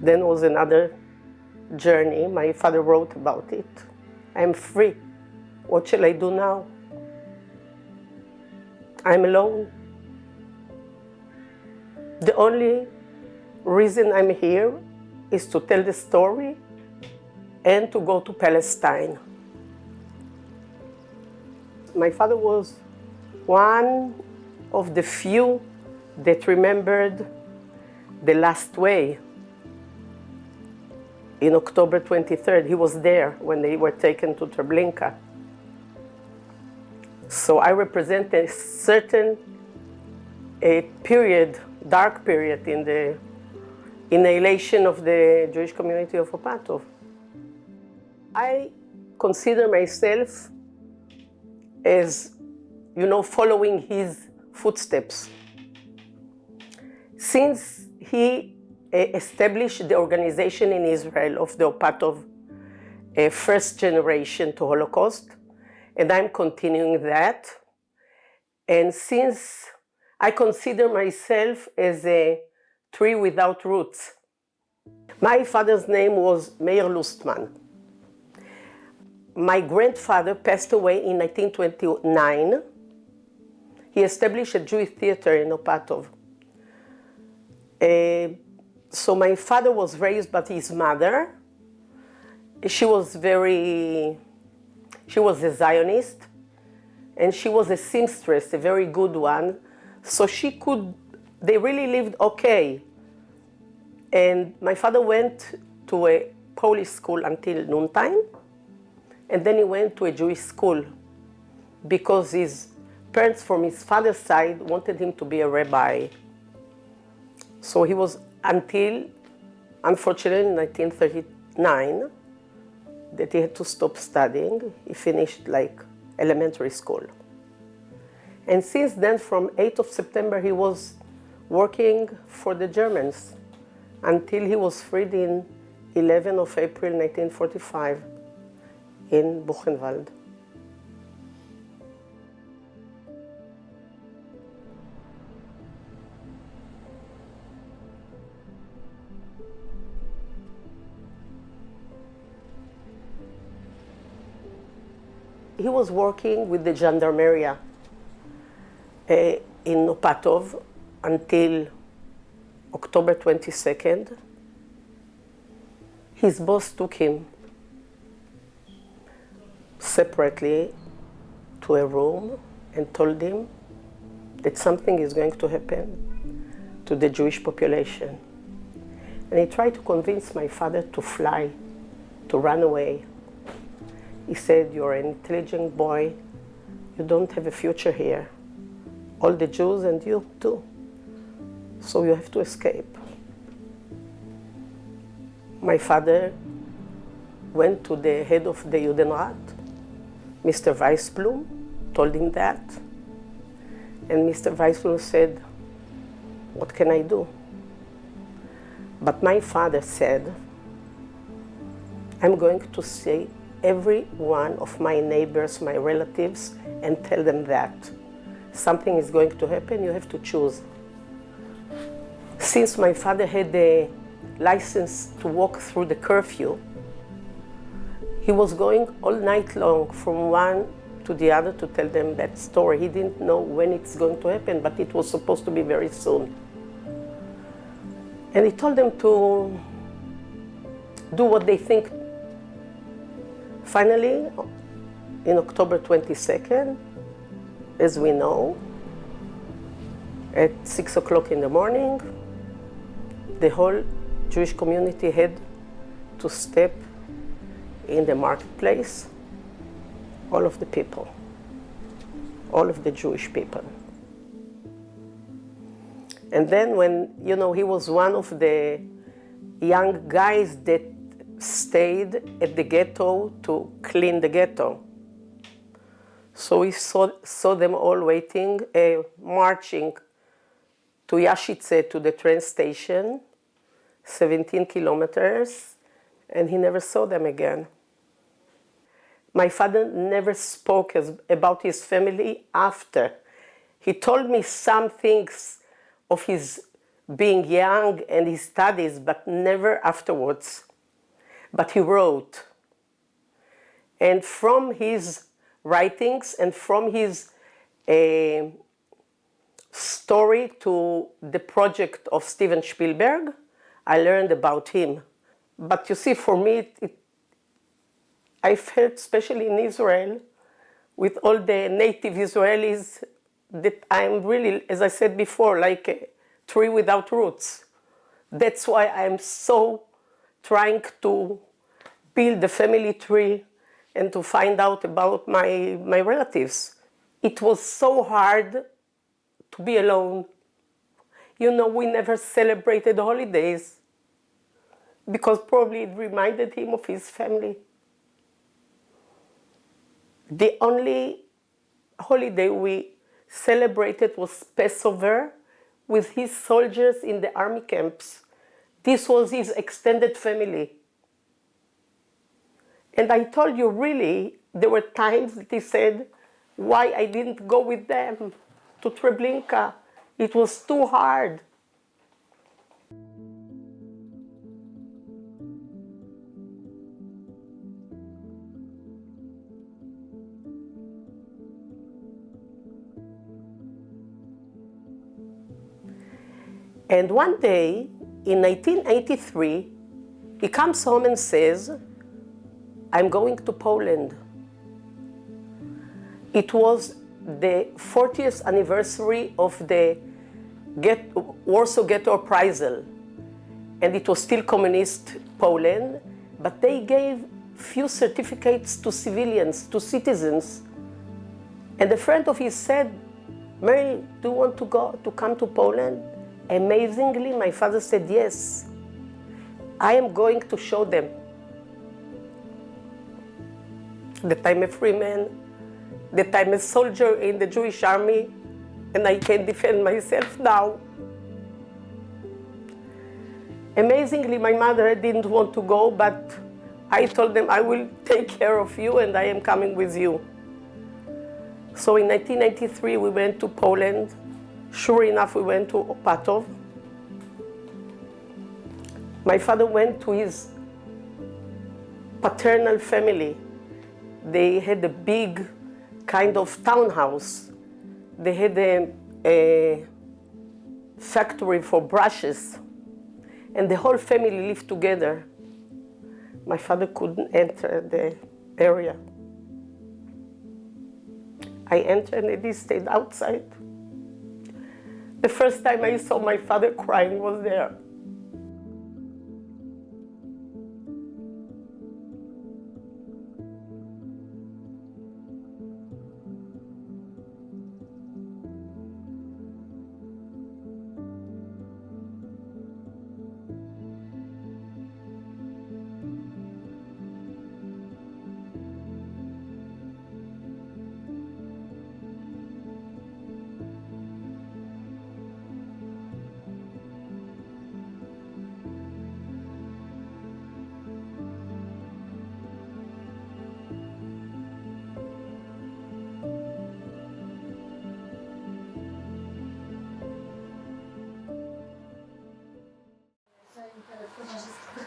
Then was another journey. My father wrote about it. I'm free. What shall I do now? I'm alone. The only reason I'm here is to tell the story and to go to Palestine. My father was one of the few that remembered the last way. In October 23rd, he was there when they were taken to Treblinka. So I represent a certain a period, dark period in the annihilation of the Jewish community of Opatov. I consider myself as, you know, following his footsteps. Since he established the organization in Israel of the Opatov uh, first generation to Holocaust, and I'm continuing that. And since I consider myself as a tree without roots, my father's name was Meir Lustman. My grandfather passed away in 1929. He established a Jewish theater in Opatov. Uh, so my father was raised by his mother. She was very, she was a Zionist, and she was a seamstress, a very good one. So she could, they really lived okay. And my father went to a Polish school until noontime, and then he went to a Jewish school because his parents from his father's side wanted him to be a rabbi. So he was until, unfortunately, in 1939, that he had to stop studying. He finished like elementary school. And since then, from 8th of September, he was working for the Germans until he was freed in 11 of April 1945 in Buchenwald. He was working with the Gendarmeria uh, in Opatov until October 22nd. His boss took him separately to a room and told him that something is going to happen to the Jewish population. And he tried to convince my father to fly, to run away. He said, You're an intelligent boy. You don't have a future here. All the Jews and you too. So you have to escape. My father went to the head of the Judenrat, Mr. Weisblum, told him that. And Mr. Weisblum said, What can I do? But my father said, I'm going to say every one of my neighbors, my relatives, and tell them that something is going to happen, you have to choose. Since my father had the license to walk through the curfew, he was going all night long from one to the other to tell them that story. He didn't know when it's going to happen, but it was supposed to be very soon. And he told them to do what they think Finally, in October 22nd, as we know, at 6 o'clock in the morning, the whole Jewish community had to step in the marketplace, all of the people, all of the Jewish people. And then, when, you know, he was one of the young guys that stayed at the ghetto to clean the ghetto. So we saw, saw them all waiting, uh, marching to Yashitse, to the train station, 17 kilometers, and he never saw them again. My father never spoke as, about his family after. He told me some things of his being young and his studies, but never afterwards. But he wrote. And from his writings and from his uh, story to the project of Steven Spielberg, I learned about him. But you see, for me, it, it, I felt, especially in Israel, with all the native Israelis, that I'm really, as I said before, like a tree without roots. That's why I'm so trying to build the family tree and to find out about my, my relatives. It was so hard to be alone. You know, we never celebrated holidays because probably it reminded him of his family. The only holiday we celebrated was Passover with his soldiers in the army camps. This was his extended family. And I told you, really, there were times that he said, why I didn't go with them to Treblinka. It was too hard. And one day, in 1983, he comes home and says, I'm going to Poland. It was the 40th anniversary of the Get, Warsaw Ghetto Reprisal, and it was still communist Poland, but they gave few certificates to civilians, to citizens. And a friend of his said, Mary, do you want to go to come to Poland? Amazingly, my father said, Yes. I am going to show them that I'm a free man, that I'm a soldier in the Jewish army, and I can defend myself now. Amazingly, my mother didn't want to go, but I told them, I will take care of you and I am coming with you. So in 1993, we went to Poland. Sure enough, we went to Opatov. My father went to his paternal family. They had a big kind of townhouse. They had a, a factory for brushes, and the whole family lived together. My father couldn't enter the area. I entered and he stayed outside. The first time I saw my father crying was there.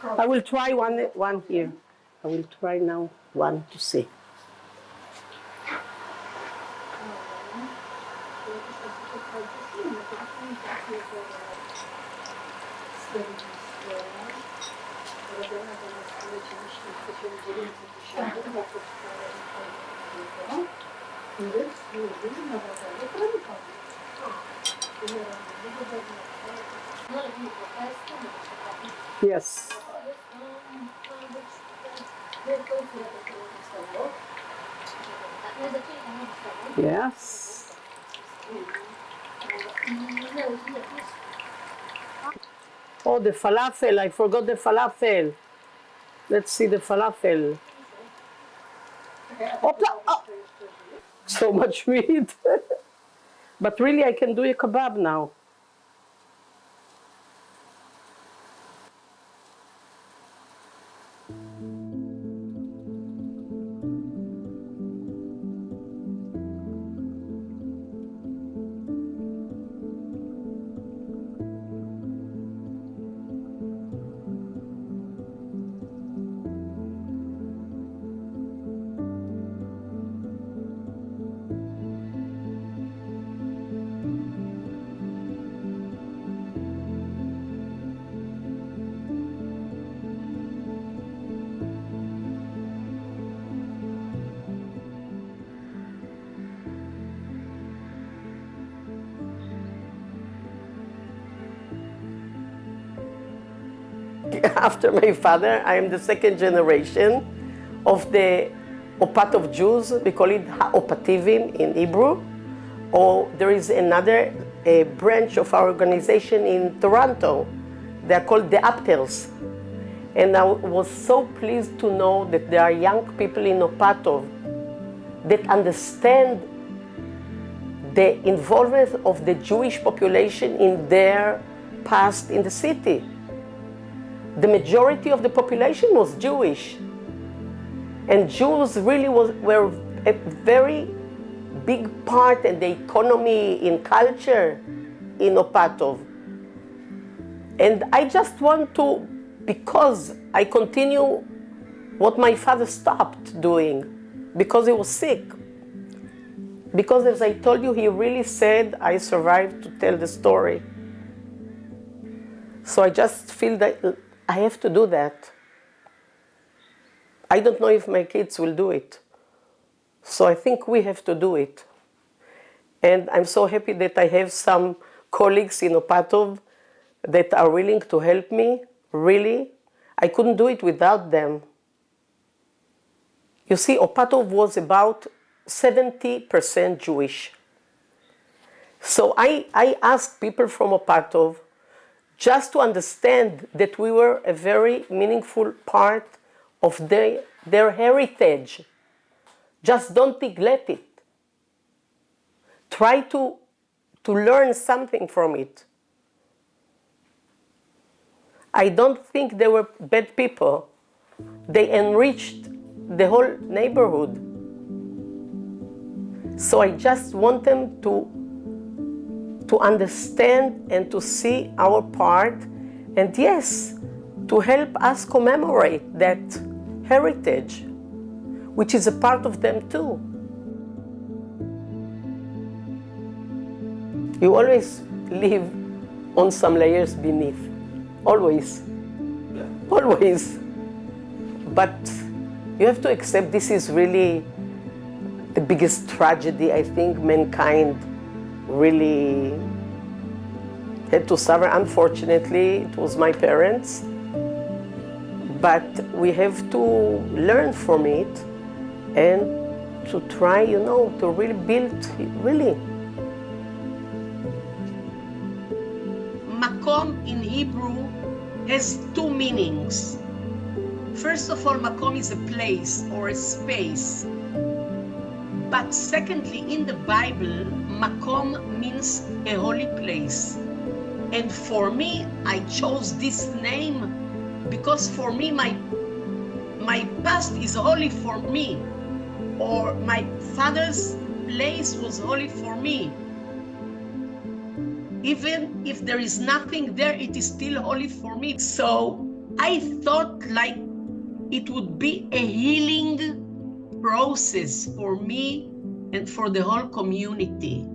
I will try one, one here. I will try now one to see. Yes. Yes. Oh, the falafel. I forgot the falafel. Let's see the falafel. Oh, Opla. Oh. So much meat. but really, I can do a kebab now. after my father. I am the second generation of the Opatov Jews. We call it Ha'opativim in Hebrew. Or there is another a branch of our organization in Toronto. They are called the Aptels. And I was so pleased to know that there are young people in Opatov that understand the involvement of the Jewish population in their past in the city. The majority of the population was Jewish. And Jews really was, were a very big part in the economy, in culture in Opatov. And I just want to, because I continue what my father stopped doing because he was sick. Because as I told you, he really said, I survived to tell the story. So I just feel that I have to do that. I don't know if my kids will do it. So I think we have to do it. And I'm so happy that I have some colleagues in Opatov that are willing to help me, really. I couldn't do it without them. You see, Opatov was about 70% Jewish. So I, I asked people from Opatov just to understand that we were a very meaningful part of their, their heritage. Just don't neglect it. Try to, to learn something from it. I don't think they were bad people. They enriched the whole neighborhood. So I just want them to, to understand and to see our part, and yes, to help us commemorate that heritage, which is a part of them too. You always live on some layers beneath, always, always. But you have to accept this is really the biggest tragedy I think mankind really had to suffer. Unfortunately, it was my parents. But we have to learn from it and to try, you know, to really build, really. Makom in Hebrew has two meanings. First of all, Makom is a place or a space. But secondly, in the Bible, Makom means a holy place. And for me, I chose this name because for me, my, my past is holy for me, or my father's place was holy for me. Even if there is nothing there, it is still holy for me. So I thought like it would be a healing process for me and for the whole community.